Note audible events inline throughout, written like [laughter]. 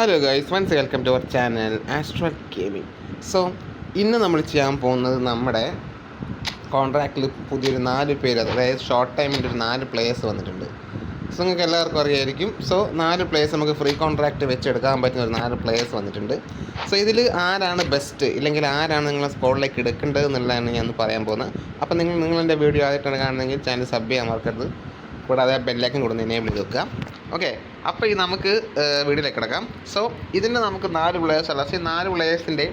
Hello guys once welcome to our channel Astro Gaming so ഇന്ന് നമ്മൾ ചെയ്യാൻ പോകുന്നത് നമ്മുടെ കോൺട്രാക്റ്റിൽ പുതിയൊരു നാല് പേര് അതായത് ഷോർട്ട് ടൈമിന്റെ ഒരു നാല് പ്ലേയേഴ്സ് വന്നിട്ടുണ്ട്. സോ നിങ്ങൾക്ക് എല്ലാവർക്കും അറിയായിരിക്കും. സോ നാല് പ്ലേയേഴ്സ് നമുക്ക് ഫ്രീ കോൺട്രാക്റ്റ് വെച്ചെടുക്കാൻ പറ്റുന്ന ഒരു നാല് പ്ലേയേഴ്സ് വന്നിട്ടുണ്ട്. സോ ഇതിൽ ആരാണ് ബെസ്റ്റ് ഇല്ലെങ്കിൽ ആരാണ് നിങ്ങളെ സ്കോളിലേക്ക് എടുക്കേണ്ടത് എന്നുള്ളതാണ് ഞാൻ പറയാൻ പോകുന്നത്. അപ്പോൾ നിങ്ങൾ നിങ്ങളെന്റെ വീഡിയോ ആയിട്ടാണ് കാണുന്നതെങ്കിൽ ചാനൽ സബ് ചെയ്യാൻ മറക്കരുത്. കൂടാതെ ബെല്ലേക്കും കൊടുത്ത് എനേബിൾ വെക്കുക. ഓക്കെ അപ്പോൾ ഈ നമുക്ക് വീഡിയോയിലേക്ക് കിടക്കാം. സോ ഇതിന് നമുക്ക് നാല് പ്ലേയേഴ്സ് അല്ല. സോ നാല് പ്ലേയേഴ്സിന്റെ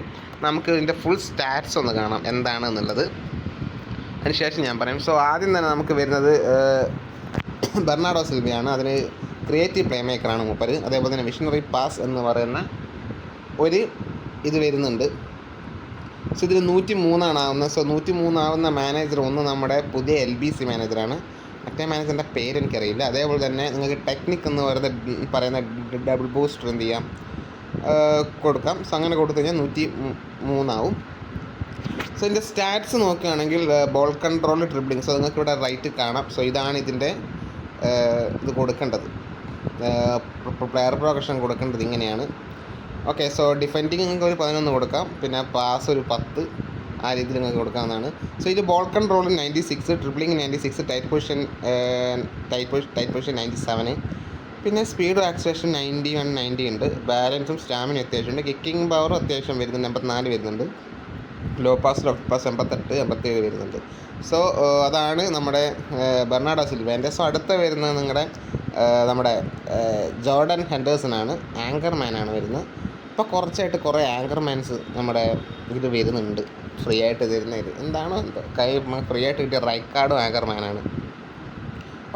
നമുക്ക് ഇതിന്റെ ഫുൾ സ്റ്റാറ്റ്സ് ഒന്ന് കാണാം. എന്താണ് എന്നുള്ളത്. അതിനുശേഷം ഞാൻ പറയും. സോ ആദ്യം തന്നെ നമുക്ക് വരുന്നത് ബെർണാഡോ സിൽവിയാണ്. അതിന് ക്രിയേറ്റീവ് പ്ലേ മേക്കറാണ് മൂപ്പര്. അതേപോലെ തന്നെ മിഷനറി പാസ് എന്ന് പറയുന്ന ഒരു ഇത് വരുന്നുണ്ട്. സോ ഇതിന് നൂറ്റി മൂന്നാണ് ആവുന്നത്. സോ നൂറ്റി മൂന്നാവുന്ന മാനേജർ ഒന്ന് നമ്മുടെ പുതിയ എൽ ബി സി മാനേജറാണ് മറ്റേ മാനേജറിന്റെ പേര് എനിക്കറിയില്ല അതേപോലെ തന്നെ നിങ്ങൾക്ക് ടെക്നിക് എന്ന് പറയുന്ന പറയുന്ന ഡബിൾ ബൂസ്റ്റർ എന്ത് ചെയ്യാം? കൊടുക്കാം. സോ അങ്ങനെ കൊടുത്തു കഴിഞ്ഞാൽ നൂറ്റി മൂന്നാവും. സോ ഇതിന്റെ സ്റ്റാറ്റ്സ് നോക്കുകയാണെങ്കിൽ ബോൾ കൺട്രോൾ ട്രിബിളിങ് സോ നിങ്ങൾക്ക് ഇവിടെ റൈറ്റ് കാണാം. സോ ഇതാണ് ഇതിന്റെ ഇത് കൊടുക്കേണ്ടത്. പ്ലെയർ പ്രൊഡക്ഷൻ കൊടുക്കേണ്ടത് ഇങ്ങനെയാണ്. ഓക്കെ സോ ഡിഫെൻഡിങ് നിങ്ങൾക്ക് ഒരു പതിനൊന്ന് കൊടുക്കാം. പിന്നെ പാസ് ഒരു പത്ത്. ആ രീതിയിൽ നിങ്ങൾക്ക് കൊടുക്കാവുന്നതാണ്. സോ ഇത് ball control ninety six dribbling ninety six tight position tight position tight position ninety seven പിന്നെ speed acceleration ninety one ninety ഉണ്ട്. ബാലൻസും സ്റ്റാമിനും അത്യാവശ്യമുണ്ട്. കിക്കിംഗ് പവറും അത്യാവശ്യം വരുന്നുണ്ട്. എൺപത്തിനാല് വരുന്നുണ്ട്. ലോ പാസ് ലോ പാസ് എൺപത്തെട്ട് എൺപത്തേഴ് വരുന്നുണ്ട്. സോ അതാണ് നമ്മുടെ ബെർണാഡോ സിൽവേന്റെ സോ അടുത്ത വരുന്നത് നിങ്ങളുടെ നമ്മുടെ ജോർഡൻ ഹെൻഡേഴ്സൺ ആണ്. ആങ്കർ മാനാണ് വരുന്നത്. ഇപ്പോൾ കുറച്ചായിട്ട് കുറേ ആങ്കർ മാൻസ് നമ്മുടെ ഇത് വരുന്നുണ്ട്. ഫ്രീ ആയിട്ട് തരുന്നത്. എന്താണോ എന്തോ. കൈ ഫ്രീ ആയിട്ട് കിട്ടിയ റൈറ്റ് കാർഡും ആങ്കർ മാനാണ്.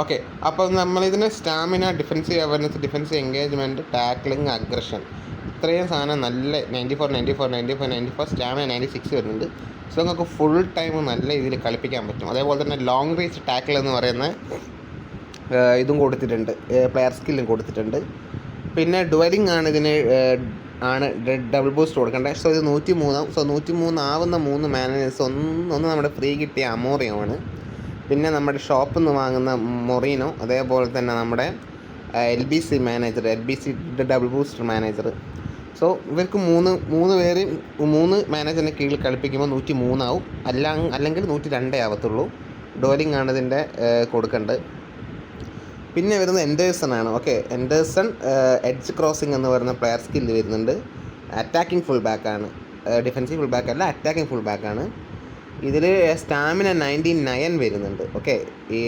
ഓക്കെ. അപ്പോൾ നമ്മളിതിന് stamina defensive awareness defence engagement tackling aggression. ഇത്രയും സാധനം നല്ല ninety four ninety four ninety four ninety four stamina ninety six വരുന്നുണ്ട്. സോ നിങ്ങൾക്ക് ഫുൾ ടൈം നല്ല രീതിയിൽ കളിപ്പിക്കാൻ പറ്റും. അതേപോലെ തന്നെ ലോങ് റേഞ്ച് ടാക്കിൾ എന്ന് പറയുന്ന ഇതും കൊടുത്തിട്ടുണ്ട്. പ്ലെയർ സ്കില്ലും കൊടുത്തിട്ടുണ്ട്. പിന്നെ ഡുവലിംഗ് ആണ് ഇതിന് ആണ് ഡബിൾ ബൂസ്റ്റ് കൊടുക്കേണ്ടത് സോ ഇത് നൂറ്റി മൂന്നാവും സോ നൂറ്റി മൂന്നാവുന്ന മൂന്ന് മാനേജേഴ്സ് ഒന്ന് ഒന്ന് നമ്മുടെ ഫ്രീ കിട്ടിയ അമോറിയമാണ്. പിന്നെ നമ്മുടെ ഷോപ്പിൽ നിന്ന് വാങ്ങുന്ന മൊറീനോ അതേപോലെ തന്നെ നമ്മുടെ L B C manager L B C double booster manager so ഇവർക്ക് മൂന്ന് മൂന്ന് പേര് മൂന്ന് മാനേജറിന്റെ കീഴിൽ കളിപ്പിക്കുമ്പോൾ നൂറ്റി മൂന്നാവും അല്ല അല്ലെങ്കിൽ നൂറ്റി രണ്ടേ ആവത്തുള്ളൂ. ഡോലിംഗ് ആണ് ഇതിന്റെ കൊടുക്കേണ്ടത്. പിന്നെ വരുന്നത് എൻഡേഴ്സൺ ആണ്. ഓക്കെ എൻഡേഴ്സൺ എഡ്ജ് ക്രോസിംഗ് എന്ന് പറയുന്ന പ്ലെയർ സ്കില്ല് വരുന്നുണ്ട്? അറ്റാക്കിംഗ് ഫുൾ ബാക്ക് ആണ്. ഡിഫൻസീവ് ഫുൾ ബാക്ക് അല്ല അറ്റാക്കിംഗ് ഫുൾ ബാക്ക് ആണ്. ഇതിൽ സ്റ്റാമിന നയന്റി നയൻ വരുന്നുണ്ട്. ഓക്കെ ഈ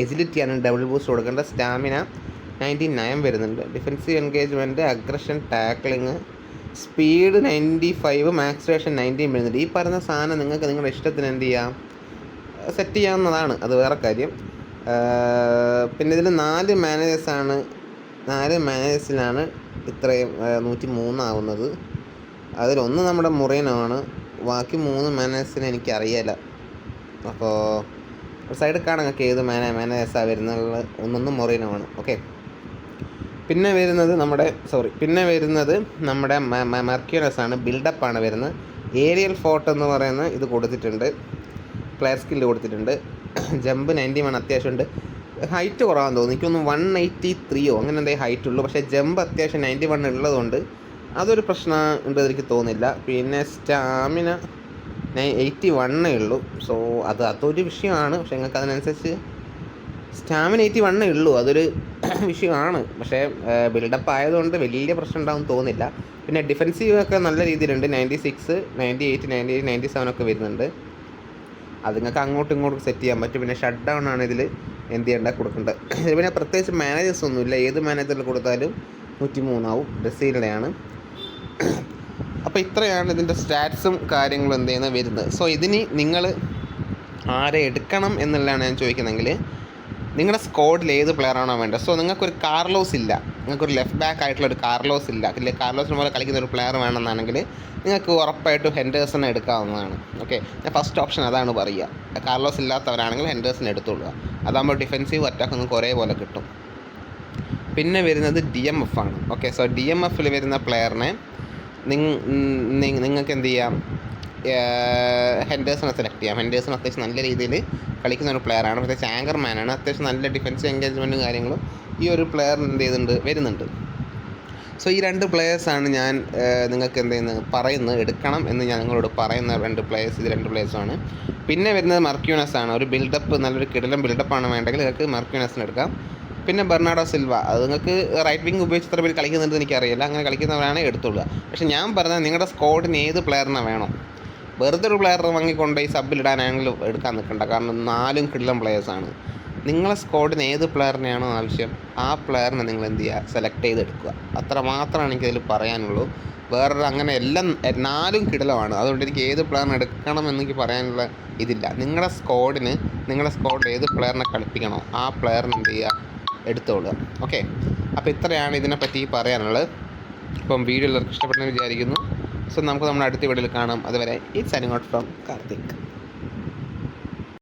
എജിലിറ്റിയാണ് ഡബിൾ ബൂസ്റ്റ് കൊടുക്കേണ്ട സ്റ്റാമിന നയന്റി നയൻ വരുന്നുണ്ട്. Defensive engagement aggression tackling speed ninety five acceleration nineteen വരുന്നുണ്ട്. ഈ പറഞ്ഞ സാധനം നിങ്ങൾക്ക് നിങ്ങളുടെ ഇഷ്ടത്തിന് എന്ത് ചെയ്യാം? സെറ്റ് ചെയ്യാവുന്നതാണ്. അത് വേറെ കാര്യം. പിന്നെ ഇതിൽ നാല് മാനേജേഴ്സാണ് നാല് മാനേജേഴ്സിലാണ് ഇത്രയും നൂറ്റി മൂന്നാവുന്നത് അതിലൊന്ന് നമ്മുടെ മുറേനാണ് ബാക്കി മൂന്ന് മാനേജേഴ്സിനെ എനിക്കറിയില്ല. അപ്പോൾ സൈഡിൽ സൈഡ് നിങ്ങൾക്ക് ഏത് മാനേ മാനേജേഴ്സാണ് വരുന്നത് ഒന്നൊന്ന് മൊറീനോ ആണ് ഓക്കെ. പിന്നെ വരുന്നത് നമ്മുടെ സോറി പിന്നെ വരുന്നത് നമ്മുടെ മെർക്യൂനസ് ആണ് ബിൽഡപ്പ് ആണ് വരുന്നത്. ഏരിയൽ ഫോർട്ട് എന്ന് പറയുന്ന ഇത് കൊടുത്തിട്ടുണ്ട്. പ്ലെയർ സ്കില്ല് കൊടുത്തിട്ടുണ്ട്. [coughs] ജമ്പ് നയന്റി വൺ അത്യാവശ്യമുണ്ട് ഹൈറ്റ് കുറവാന്ന് തോന്നുന്നു. എനിക്കൊന്ന് വൺ എയ്റ്റി ത്രീയോ അങ്ങനെ എന്തെങ്കിലും ഹൈറ്റ് ഉള്ളൂ. പക്ഷേ ജമ്പ് അത്യാവശ്യം നയന്റി വൺ ഉള്ളതുകൊണ്ട് അതൊരു പ്രശ്നം ഉണ്ടെന്ന് എനിക്ക് തോന്നുന്നില്ല. പിന്നെ സ്റ്റാമിന എയ്റ്റി വണ്ണേ ഉള്ളൂ. സോ അത് അതൊരു വിഷയമാണ്. പക്ഷേ നിങ്ങൾക്ക് അതിനനുസരിച്ച് സ്റ്റാമിന എയ്റ്റി വണ്ണേ ഉള്ളൂ. അതൊരു [coughs] വിഷയമാണ്. പക്ഷേ ബിൽഡപ്പ് ആയതുകൊണ്ട് വലിയ പ്രശ്നം ഉണ്ടാവും തോന്നില്ല പിന്നെ ഡിഫൻസീവ് ഒക്കെ നല്ല രീതിയിലുണ്ട്. Ninety six ninety eight ninety eight ninety seven ഒക്കെ വരുന്നുണ്ട്. അത് നിങ്ങൾക്ക് അങ്ങോട്ടും ഇങ്ങോട്ടും സെറ്റ് ചെയ്യാൻ പറ്റും. പിന്നെ ഷട്ട് ഡൗൺ ആണ് ഇതിൽ എന്ത് ചെയ്യേണ്ട കൊടുക്കേണ്ടത് പിന്നെ പ്രത്യേകിച്ച് മാനേജേഴ്സ് ഒന്നുമില്ല. ഏത് മാനേജറിൽ കൊടുത്താലും നൂറ്റി മൂന്നാവും ബ്രസീലിനെയാണ് അപ്പോൾ ഇത്രയാണ് ഇതിന്റെ സ്റ്റാറ്റ്സും കാര്യങ്ങളും എന്ത് ചെയ്യുന്നത് വരുന്നത്. സോ ഇതിന് നിങ്ങൾ ആരെ എടുക്കണം എന്നുള്ളതാണ് ഞാൻ ചോദിക്കുന്നതെങ്കിൽ നിങ്ങളുടെ സ്ക്വാഡിൽ ഏത് പ്ലെയറാണോ വേണ്ടത്? സോ നിങ്ങൾക്കൊരു കാർലോസ് ഇല്ല. നിങ്ങൾക്കൊരു ലെഫ്റ്റ് ബാക്ക് ആയിട്ടുള്ള ഒരു കാർലോസ് ഇല്ല. ഇല്ല കാർലോസിന് പോലെ കളിക്കുന്ന ഒരു പ്ലെയർ വേണമെന്നാണെങ്കിൽ നിങ്ങൾക്ക് ഉറപ്പായിട്ടും ഹെൻഡേഴ്സൺ എടുക്കാവുന്നതാണ്. ഓക്കെ ഞാൻ ഫസ്റ്റ് ഓപ്ഷൻ അതാണ് പറയുക. കാർലോസ് ഇല്ലാത്തവരാണെങ്കിൽ ഹെൻഡേഴ്സൺ എടുത്തോളുക. അതാകുമ്പോൾ ഡിഫെൻസീവ് അറ്റാക്ക് നിങ്ങൾക്ക് ഒരേപോലെ കിട്ടും. പിന്നെ വരുന്നത് ഡി എം എഫ് ആണ്. ഓക്കെ സോ ഡി എം എഫിൽ വരുന്ന പ്ലെയറിനെ നിങ്ങൾക്ക് എന്ത് ചെയ്യാം? ഹെൻഡേഴ്സിനെ സെലക്ട് ചെയ്യാം. ഹെൻഡേഴ്സിന് അത്യാവശ്യം നല്ല രീതിയിൽ കളിക്കുന്ന ഒരു പ്ലെയറാണ് പ്രത്യേകിച്ച് ആങ്കർമാനാണ് അത്യാവശ്യം നല്ല ഡിഫൻസ് എൻഗേജ്മെന്റും കാര്യങ്ങളും ഈ ഒരു പ്ലെയർ എന്ത് ചെയ്യുന്നുണ്ട് വരുന്നുണ്ട്. സോ ഈ രണ്ട് പ്ലേയേഴ്സാണ് ഞാൻ നിങ്ങൾക്ക് എന്ത് ചെയ്യുന്നത്? പറയുന്നത് എടുക്കണം എന്ന് ഞാൻ നിങ്ങളോട് പറയുന്ന രണ്ട് പ്ലേയേഴ്സ് ഇത് രണ്ട് പ്ലേയേഴ്സാണ് പിന്നെ വരുന്നത് മർക്യൂനസ് ആണ്. ഒരു ബിൽഡപ്പ് നല്ലൊരു കിടലം ബിൽഡപ്പാണ് വേണ്ടെങ്കിൽ നിങ്ങൾക്ക് മർക്യൂനസിന് എടുക്കാം. പിന്നെ ബെർണാഡോ സിൽവ. അത് നിങ്ങൾക്ക് റൈറ്റ് വിങ് ഉപയോഗിച്ച് എത്ര പേര് കളിക്കുന്നുണ്ട് എനിക്കറിയില്ല. അങ്ങനെ കളിക്കുന്നവരാണ് എടുത്തുള്ളൂ. പക്ഷേ ഞാൻ പറഞ്ഞത് നിങ്ങളുടെ സ്കോഡിന് ഏത് പ്ലെയറിനെ വേണം? വെറുതെ ഒരു പ്ലെയർ വാങ്ങിക്കൊണ്ട് ഈ സബിലിടാനാണെങ്കിൽ എടുക്കാൻ നിൽക്കണ്ട. കാരണം നാലും കിടലം പ്ലെയേഴ്സാണ് നിങ്ങളെ സ്കോഡിന് ഏത് പ്ലെയറിനെയാണോ ആവശ്യം ആ പ്ലെയറിനെ നിങ്ങൾ എന്ത് ചെയ്യുക സെലക്ട് ചെയ്തെടുക്കുക. അത്ര മാത്രമാണ് എനിക്കതിൽ പറയാനുള്ളൂ. വേറൊരു അങ്ങനെ എല്ലാം നാലും കിടലമാണ്. അതുകൊണ്ട് എനിക്ക് ഏത് പ്ലെയറിനെ എടുക്കണം എന്നെനിക്ക് പറയാനുള്ള ഇതില്ല. നിങ്ങളുടെ സ്കോഡിന് നിങ്ങളുടെ സ്കോഡിൽ ഏത് പ്ലെയറിനെ കളിപ്പിക്കണോ ആ പ്ലെയറിനെ എന്ത് ചെയ്യുക എടുത്തോളുക. ഓക്കെ അപ്പോൾ ഇത്രയാണ് ഇതിനെപ്പറ്റി പറയാനുള്ളത്. ഇപ്പം വീഡിയോ എല്ലാവർക്കും ഇഷ്ടപ്പെട്ടെന്ന് വിചാരിക്കുന്നു. സോ നമുക്ക് നമ്മുടെ അടുത്ത വീഡിയോയിൽ കാണാം. അതുവരെ ഇറ്റ്സ് അനിങ്ങോട്ട് ഫ്രം കാർത്തിക്